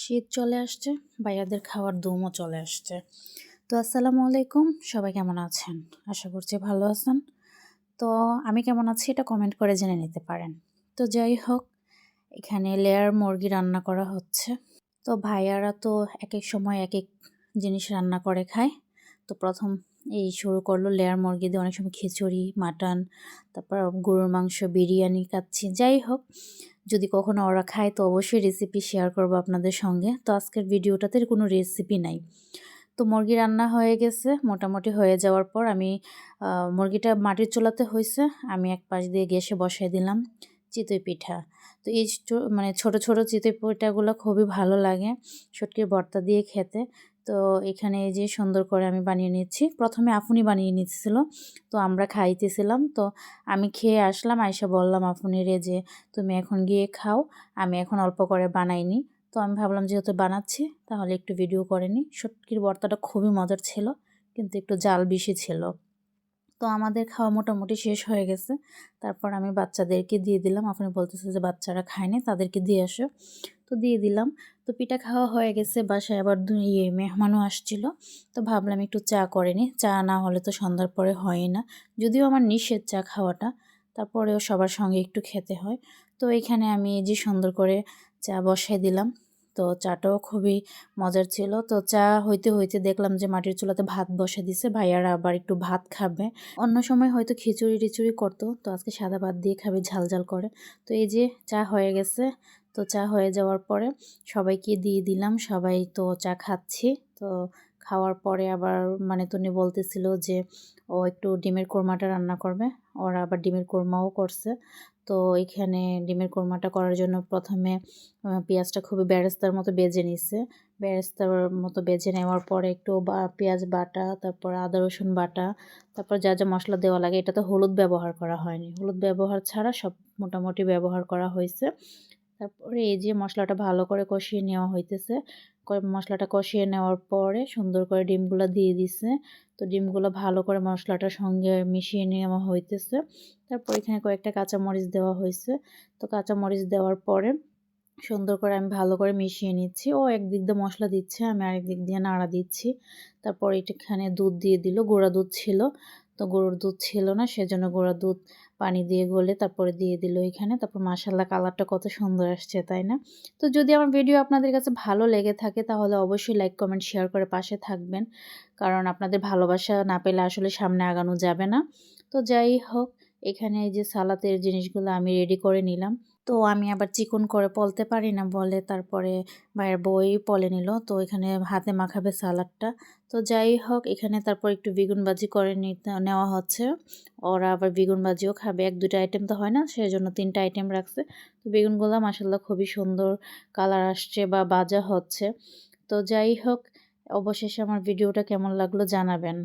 শীত চলে আসছে ভাইয়াদের খাওয়ার দমও চলে আসছে। তো আসসালামু আলাইকুম, সবাই কেমন আছেন? আশা করছি ভালো আছেন। তো আমি কেমন আছি এটা কমেন্ট করে জেনে নিতে পারেন। তো যাই হোক, এখানে লেয়ার মুরগি রান্না করা হচ্ছে। তো ভাইয়ারা তো এক এক সময় এক এক জিনিস রান্না করে খায়। তো প্রথম এই শুরু করল লেয়ার মুরগি দিয়ে অনেক সময় খিচুড়ি, মাটন, তারপর গরুর মাংস, বিরিয়ানি খাচ্ছি। যাই হোক যদি কখনো ওরা খায়, তো অবশ্যই রেসিপি শেয়ার করব আপনাদের সঙ্গে। তো আজকের ভিডিওটাতে কোনো রেসিপি নাই। তো মুরগি রান্না হয়ে গেছে, মোটামুটি হয়ে যাওয়ার পর আমি মুরগিটা মাটির চুলাতে হয়েছে আমি এক পাশ দিয়ে গ্যাসে বসাই দিলাম। চিতই পিঠা। তো এই মানে ছোট ছোট চিতই পিঠাগুলো খুবই ভালো লাগে সটকির ভর্তা দিয়ে খেতে। তো এখানে যে সুন্দর করে আমি বানিয়ে নিচ্ছি। প্রথমে আফুনি বানিয়ে নিচ্ছিল তো আমরা খাইতেছিলাম। তো আমি খেয়ে আসলাম আয়সা বললাম আফুনিরে যে তুমি এখন গিয়ে খাও। আমি এখন অল্প করে বানাইনি। তো আমি ভাবলাম, যেহেতু বানাচ্ছি, তাহলে একটু ভিডিও করে নিই সটকির বর্তাটা খুবই মজার ছিল, কিন্তু একটু জাল বেশি ছিল। তো আমাদের খাওয়া মোটামুটি শেষ হয়ে গেছে। তারপর আমি বাচ্চাদেরকে দিয়ে দিলাম। আপনি বলতেছে যে, বাচ্চারা খায়নি তাদেরকে দিয়ে আসো। তো দিয়ে দিলাম। তো পিঠা খাওয়া হয়ে গেছে। বাসায় আবার ইয়ে মেহমানও আসছিল। তো ভাবলাম একটু চা করে নি। চা না হলে তো সন্ধ্যার পরে হয় না। যদিও আমার নিষেধ চা খাওয়াটা, তারপরেও সবার সঙ্গে একটু খেতে হয়। তো এখানে আমি যে সুন্দর করে চা বসাই দিলাম। তো চাটাও খুবই মজার ছিল। তো চা হইতে হইতে দেখলাম যে মাটির চুলাতে ভাত বসে দিছে, ভাইয়ারা আবার একটু ভাত খাবে। অন্য সময় হয়তো খিচুড়ি টিচুড়ি করতো, তো আজকে সাদা ভাত দিয়ে খাবে, ঝাল ঝাল করে। তো এই যে চা হয়ে গেছে, তো চা হয়ে যাওয়ার পরে সবাইকে দিয়ে দিলাম, সবাই তো চা খাচ্ছি। তো খাওয়ার পরে আবার মানে তুমি বলতেছিল যে, ও একটু ডিমের কোরমাটা রান্না করবে। ওরা আবার ডিমের কোরমাও করছে। তো এখানে ডিমের কোরমাটা করার জন্য প্রথমে পেঁয়াজটা খুবই ব্যারেস্তার মতো বেজে নিছে। ব্যারেস্তার মতো বেজে নেওয়ার পরে একটু পেঁয়াজ বাটা, তারপর আদা, রসুন বাটা, তারপর যা যা মশলা দেওয়া লাগে। এটা তো হলুদ ব্যবহার করা হয়নি। হলুদ ব্যবহার ছাড়া সব মোটামুটি ব্যবহার করা হয়েছে। তারপরে এই যে মশলাটা ভালো করে কষিয়ে নেওয়া হইতেছে। মশলাটা কষিয়ে নেওয়ার পরে সুন্দর করে ডিমগুলো দিয়ে দিছে। তো ডিমগুলো ভালো করে মশলাটার সঙ্গে মিশিয়ে নেওয়া হইতেছে। তারপর এখানে কয়েকটা কাঁচামরিচ দেওয়া হয়েছে তো কাঁচামরিচ দেওয়ার পরে সুন্দর করে আমি ভালো করে মিশিয়ে নিচ্ছি। ও একদিক দিয়ে মশলা দিচ্ছে, আমি আরেক দিক দিয়ে নাড়া দিচ্ছি। তারপর এখানে দুধ দিয়ে দিল। গোড়া দুধ ছিল। তো গরুর দুধ ছিল না, সেজন্য গোড়া দুধ পানি দিয়ে গলে তারপরে দিয়ে দিল এখানে। তারপর মাসাল্লাহ কালারটা কত সুন্দর আসছে, তাই না? তো যদি আমার ভিডিও আপনাদের কাছে ভালো লেগে থাকে তাহলে অবশ্যই লাইক কমেন্ট শেয়ার করে পাশে থাকবেন। কারণ আপনাদের ভালোবাসা না পেলে আসলে সামনে আগানো যাবে না। তো যাই হোক, এখানে এই যে সালাতের জিনিসগুলো আমি রেডি করে নিলাম। তো আমি আবার চিকন করে পলতে পারি না, বলে তারপরে ভাইয়ের বই পলে নিল। তো এখানে হাতে মাখাবে সালাডটা। তো যাই হোক, এখানে তারপর একটু বেগুন বাজি করে নেওয়া হচ্ছে। ওরা আবার বেগুন বাজিও খাবে। এক দুটো আইটেম তো হয় না সেই জন্য তিনটা আইটেম রাখছে। তো বেগুনগুলো মাসাল্লাহ খুবই সুন্দর কালার আসছে বা বাজা হচ্ছে। তো যাই হোক, অবশেষে আমার ভিডিওটা কেমন লাগল জানাবেন।